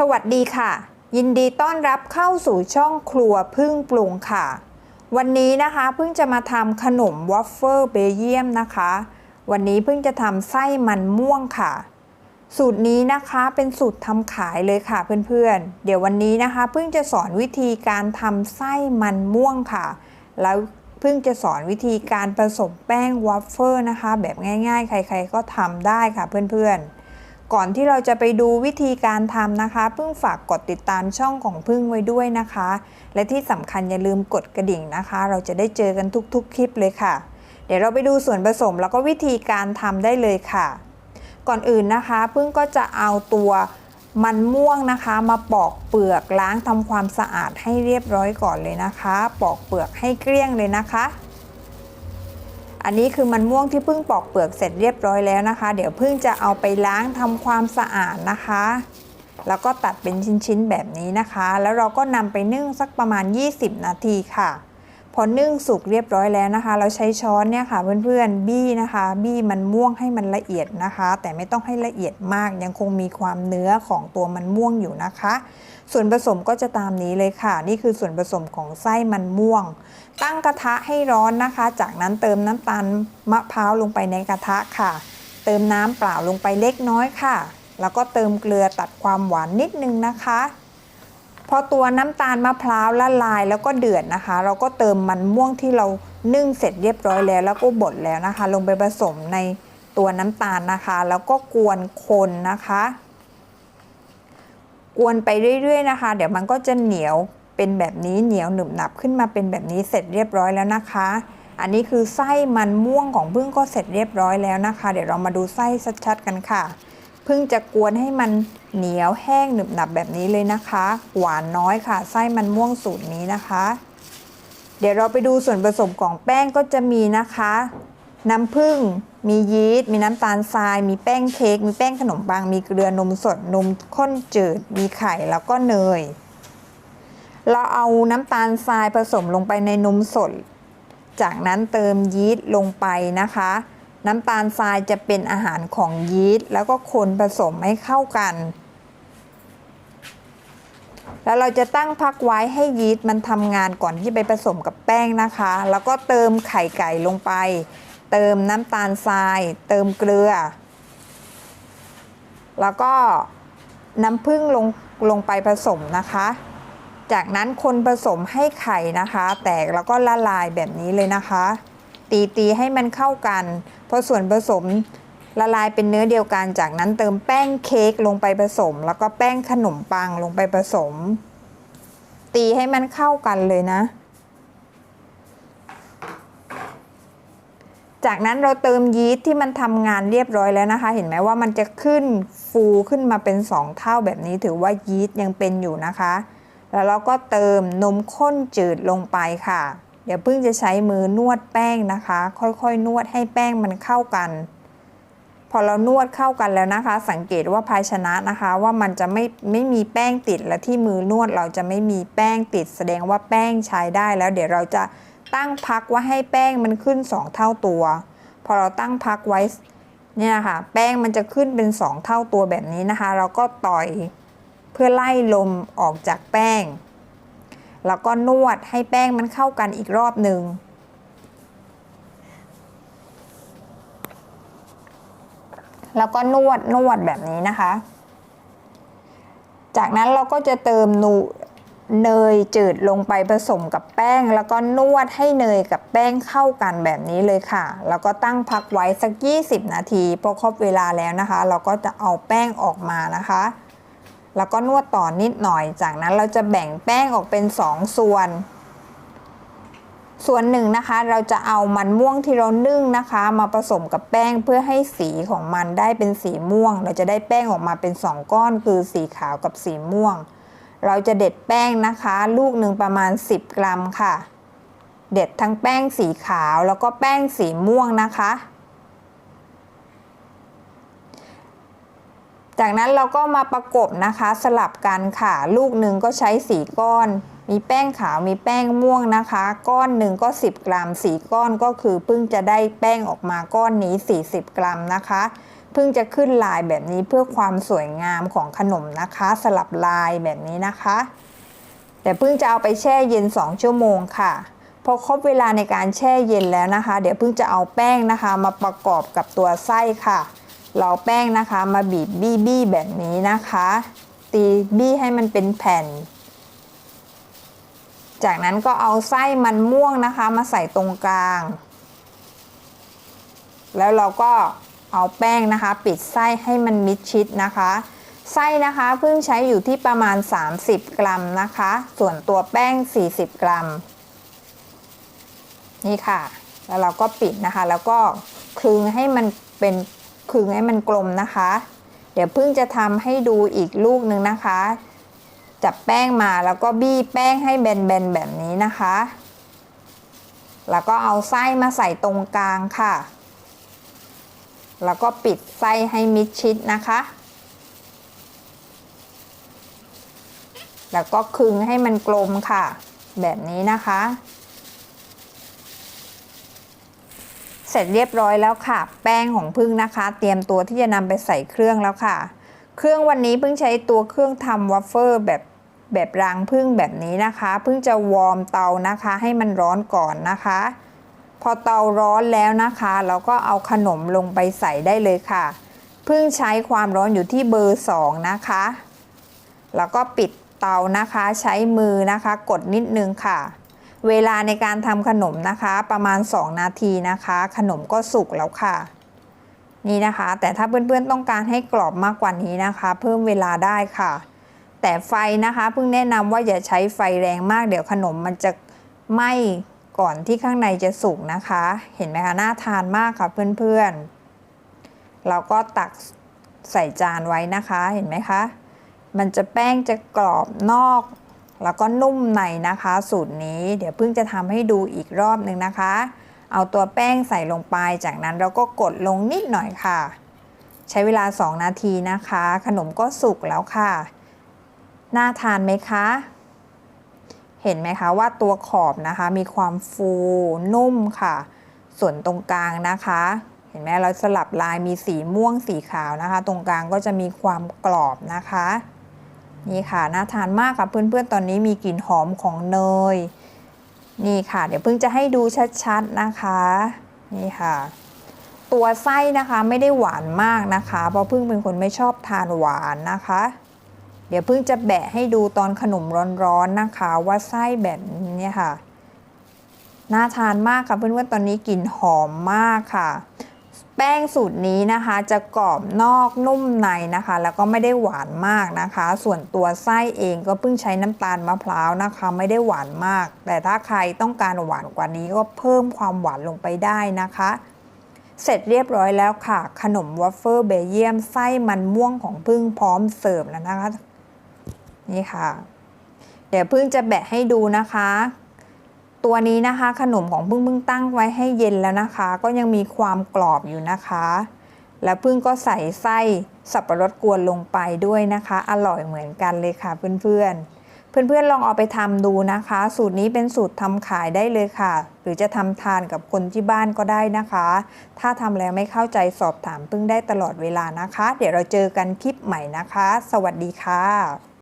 สวัสดีค่ะ ยินดีต้อนรับเข้าสู่ช่องครัวพึ่งปรุงค่ะ วันนี้นะคะพิ่งจะมาทำขนมวอฟเฟิลเบเยียมนะคะ วันนี้พิ่งจะทำไส้มันม่วงค่ะ สูตรนี้นะคะเป็นสูตรทำขายเลยค่ะเพื่อนๆ เดี๋ยววันนี้นะคะพิ่งจะสอนวิธีการทำไส้มันม่วงค่ะ แล้วพิ่งจะสอนวิธีการผสมแป้งวอฟเฟิลนะคะ แบบง่าย ๆ ใคร ๆ ก็ทำได้ค่ะเพื่อนๆ ก่อนที่เราจะไปดูวิธีการทำนะคะเพิ่งฝากกดติดตามช่องของพึ่งไว้ด้วยนะคะ และที่สำคัญอย่าลืมกดกระดิ่งนะคะ เราจะได้เจอกันทุกๆ คลิปเลยค่ะ เดี๋ยวเราไปดูส่วนผสมแล้วก็วิธีการทำได้เลยค่ะ ก่อนอื่นนะคะ พึ่งก็จะเอาตัวมันม่วงนะคะมาปอกเปลือกล้างทำความสะอาดให้เรียบร้อยก่อนเลยนะคะ ปอกเปลือกให้เกลี้ยงเลยนะคะ อันนี้คือมันม่วงที่เพิ่งปอกเปลือกเสร็จเรียบร้อยแล้วนะคะ เดี๋ยวเพิ่งจะเอาไปล้างทำความสะอาดนะคะ แล้วก็ตัดเป็นชิ้นๆแบบนี้นะคะ แล้วเราก็นำไปนึ่งสักประมาณ 20 นาทีค่ะ พอนึ่งสุกเรียบร้อยแล้วนะคะ เราใช้ช้อนเนี่ยค่ะเพื่อนๆบี้นะคะ บี้มันม่วงให้มันละเอียดนะคะ แต่ไม่ต้องให้ละเอียดมากยังคงมีความเนื้อของตัวมันม่วงอยู่นะคะ ส่วนผสมก็จะตามนี้เลยค่ะ นี่คือส่วนผสมของไส้มันม่วง ตั้งกระทะให้ร้อนนะคะ จากนั้นเติมน้ำตาลมะพร้าวลงไปในกระทะค่ะ เติมน้ำเปล่าลงไปเล็กน้อยค่ะ แล้วก็เติมเกลือตัดความหวานนิดนึงนะคะ พอตัวน้ำตาลมะพร้าวละลายแล้วก็เดือดนะคะ เราก็เติมมันม่วงที่เรานึ่งเสร็จเรียบร้อยแล้ว แล้วก็บดแล้วนะคะ ลงไปผสมในตัวน้ำตาลนะคะ แล้วก็กวนคนนะคะ กวนไปเรื่อยๆนะคะ เดี๋ยวมันก็จะเหนียวเป็นแบบนี้เหนียวหนึบหนับขึ้นมาเป็นแบบนี้เสร็จเรียบร้อยแล้วนะคะ อันนี้คือไส้มันม่วงของพึ่งก็เสร็จเรียบร้อยแล้วนะคะ เดี๋ยวเรามาดูไส้ชัดๆกันค่ะ พึ่งจะกวนให้มันเหนียวแห้งหนึบหนับแบบนี้เลยนะคะ หวานน้อยค่ะ ไส้มันม่วงสูตรนี้นะคะ เดี๋ยวเราไปดูส่วนผสมของแป้งก็จะมีนะคะ น้ำผึ้งมียีสต์มีน้ำตาลทราย มีแป้งเค้กมีแป้งขนมปัง มีเกลือนมสดนมข้นจืด มีไข่แล้วก็เนย เราเอาน้ำตาลทรายผสมลงไปในนมสด จากนั้นเติมยีสต์ลงไปนะคะ น้ำตาลทรายจะเป็นอาหารของยีสต์แล้วก็คนผสมให้เข้ากัน แล้วเราจะตั้งพักไว้ให้ยีสต์มันทำงานก่อนที่ไปผสมกับแป้งนะคะ แล้วก็เติมไข่ไก่ลงไป เติมน้ำตาลทราย เติมเกลือ แล้วก็น้ำผึ้งลงลงไปผสมนะคะ จากนั้นคนผสมให้ไข่นะคะ แตกแล้วก็ละลายแบบนี้เลยนะคะ ตีตีให้มันเข้ากันพอส่วนผสมละลายเป็นเนื้อเดียวกัน จากนั้นเติมแป้งเค้กลงไปผสม แล้วก็แป้งขนมปังลงไปผสม ตีให้มันเข้ากันเลยนะ จากนั้นเราเติมยีสต์ที่มันทำงานเรียบร้อยแล้วนะคะ เห็นไหมว่ามันจะขึ้นฟูขึ้นมาเป็น 2 เท่าแบบนี้ถือว่ายีสต์ยังเป็นอยู่นะคะ แล้วเราก็เติมนมข้นจืดลงไปค่ะ เดี๋ยวเพิ่งจะใช้มือนวดแป้งนะคะ ค่อยๆ นวดให้แป้งมันเข้ากัน พอเรานวดเข้ากันแล้วนะคะ สังเกตว่าภาชนะนะคะ ว่ามันจะไม่ไม่มีแป้งติดและที่มือนวดเราจะไม่มีแป้งติด แสดงว่าแป้งใช้ได้แล้ว เดี๋ยวเราจะตั้งพักว่าให้แป้งมันขึ้น 2 เท่าตัว พอเราตั้งพักไว้เนี่ยนะคะแป้งมันจะขึ้นเป็น 2 เท่าตัวแบบนี้นะคะ เราก็ต่อยเพื่อไล่ลมออกจากแป้ง แล้วก็นวดให้แป้งมันเข้ากันอีกรอบหนึ่งแล้วก็นวดนวดแบบนี้นะคะ จากนั้นเราก็จะเติมนูเนยจืดลงไปผสมกับแป้ง แล้วก็นวดให้เนยกับแป้งเข้ากันแบบนี้เลยค่ะ แล้วก็ตั้งพักไว้สัก 20 นาทีพอครบเวลาแล้วนะคะ เราก็จะเอาแป้งออกมานะคะ แล้วก็นวดต่อนิดหน่อย จากนั้นเราจะแบ่งแป้งออกเป็น 2 ส่วน ส่วนหนึ่งนะคะ เราจะเอามันม่วงที่เรานึ่งนะคะ มาผสมกับแป้งเพื่อให้สีของมันได้เป็นสีม่วง เราจะได้แป้งออกมาเป็น 2 ก้อน คือสีขาวกับสีม่วง เราจะเด็ดแป้งนะคะ ลูกหนึ่งประมาณ 10 กรัมค่ะ เด็ดทั้งแป้งสีขาวแล้วก็แป้งสีม่วงนะคะ จากนั้นเราก็มาประกบนะคะสลับกันค่ะ ลูกหนึ่งก็ใช้สีก้อน มีแป้งขาวมีแป้งม่วงนะคะ ก้อนหนึ่งก็ 10 กรัมสีก้อนก็คือเพิ่งจะได้แป้งออกมาก้อนนี้ 40 กรัมนะคะพึ่งจะขึ้นลายแบบนี้เพื่อความสวยงามของขนมนะคะ สลับลายแบบนี้นะคะแต่พึ่งจะเอาไปแช่เย็น 2 ชั่วโมงค่ะพอครบเวลาในการแช่เย็นแล้วนะคะ เดี๋ยวพึ่งจะเอาแป้งนะคะ มาประกอบกับตัวไส้ค่ะ เราแป้งนะคะมาบีบบี้บี้แบบนี้นะคะ ตีบี้ให้มันเป็นแผ่น จากนั้นก็เอาไส้มันม่วงนะคะ มาใส่ตรงกลาง แล้วเราก็เอาแป้งนะคะ ปิดไส้ให้มันมิดชิดนะคะ ไส้นะคะเพิ่งใช้อยู่ที่ประมาณ 30 กรัมนะคะ ส่วนตัวแป้ง 40 กรัม นี่ค่ะ แล้วเราก็ปิดนะคะ แล้วก็คลึงให้มันเป็น คึงให้มันกลมนะคะ เดี๋ยวเพิ่งจะทำให้ดูอีกลูกหนึ่งนะคะ จับแป้งมาแล้วก็บี้แป้งให้แบนๆแบบนี้นะคะ แล้วก็เอาไส้มาใส่ตรงกลางค่ะ แล้วก็ปิดไส้ให้มิดชิดนะคะ แล้วก็คึงให้มันกลมค่ะ แบบนี้นะคะ เสร็จเรียบร้อยแล้วค่ะ แป้งของพึ่งนะคะ เตรียมตัวที่จะนำไปใส่เครื่องแล้วค่ะ เครื่องวันนี้พึ่งใช้ตัวเครื่องทำวัฟเฟอร์แบบแบบรางพึ่งแบบนี้นะคะพึ่งจะวอร์มเตานะคะ ให้มันร้อนก่อนนะคะ พอเตาร้อนแล้วนะคะ เราก็เอาขนมลงไปใส่ได้เลยค่ะพึ่งใช้ความร้อนอยู่ที่เบอร์ 2 นะคะ แล้วก็ปิดเตานะคะ ใช้มือนะคะ กดนิดนึงค่ะ เวลาในการทำขนมนะคะ ประมาณ 2 นาทีนะคะ ขนมก็สุกแล้วค่ะนี่นะคะ แต่ถ้าเพื่อนๆต้องการให้กรอบมากกว่านี้นะคะ เพิ่มเวลาได้ค่ะ แต่ไฟนะคะเพิ่งแนะนำว่าอย่าใช้ไฟแรงมากเดี๋ยวขนมมันจะไหม้ก่อนที่ข้างในจะสุกนะคะ เห็นไหมคะน่าทานมากค่ะเพื่อนๆ เราก็ตักใส่จานไว้นะคะเห็นไหมคะ มันจะแป้งจะกรอบนอก แล้วก็นุ่มในนะคะ สูตรนี้ เดี๋ยวเพิ่งจะทำให้ดูอีกรอบหนึ่งนะคะ เอาตัวแป้งใส่ลงไป จากนั้นเราก็กดลงนิดหน่อยค่ะ ใช้เวลา 2 นาทีนะคะ ขนมก็สุกแล้วค่ะ น่าทานไหมคะ เห็นไหมคะว่าตัวขอบนะคะ มีความฟูนุ่มค่ะ ส่วนตรงกลางนะคะ เห็นไหมเราสลับลายมีสีม่วงสีขาวนะคะ ตรงกลางก็จะมีความกรอบนะคะ นี่ค่ะน่าทานมากค่ะเพื่อนๆตอนนี้มีกลิ่นหอมของเนย นี่ค่ะ เดี๋ยวเพิ่งจะให้ดูชัดๆนะคะ นี่ค่ะ ตัวไส้นะคะไม่ได้หวานมากนะคะ เพราะเพิ่งเป็นคนไม่ชอบทานหวานนะคะ เดี๋ยวเพิ่งจะแบะให้ดูตอนขนมร้อนๆนะคะ ว่าไส้แบบนี้ค่ะน่าทานมากค่ะเพื่อนๆตอนนี้กลิ่นหอมมากค่ะ แป้งสูตรนี้นะคะจะกรอบนอกนุ่มในนะคะ แล้วก็ไม่ได้หวานมากนะคะ ส่วนตัวไส้เองก็เพิ่งใช้น้ำตาลมะพร้าวนะคะ ไม่ได้หวานมาก แต่ถ้าใครต้องการหวานกว่านี้ก็เพิ่มความหวานลงไปได้นะคะ เสร็จเรียบร้อยแล้วค่ะ ขนมวัฟเฟิลเบเยียมไส้มันม่วงของพึ่งพร้อมเสิร์ฟแล้วนะคะ นี่ค่ะ เดี๋ยวพึ่งจะแบะให้ดูนะคะ ตัวนี้นะคะ ขนมของพึ่งพึ่งตั้งไว้ให้เย็นแล้วนะคะ ก็ยังมีความกรอบอยู่นะคะ แล้วพึ่งก็ใส่ไส้สับปะรดกวนลงไปด้วยนะคะ อร่อยเหมือนกันเลยค่ะเพื่อนๆเพื่อนๆ ลองเอาไปทำดูนะคะ สูตรนี้เป็นสูตรทำขายได้เลยค่ะ หรือจะทำทานกับคนที่บ้านก็ได้นะคะ ถ้าทำแล้วไม่เข้าใจสอบถามพึ่งได้ตลอดเวลานะคะ เดี๋ยวเราเจอกันคลิปใหม่นะคะ สวัสดีค่ะ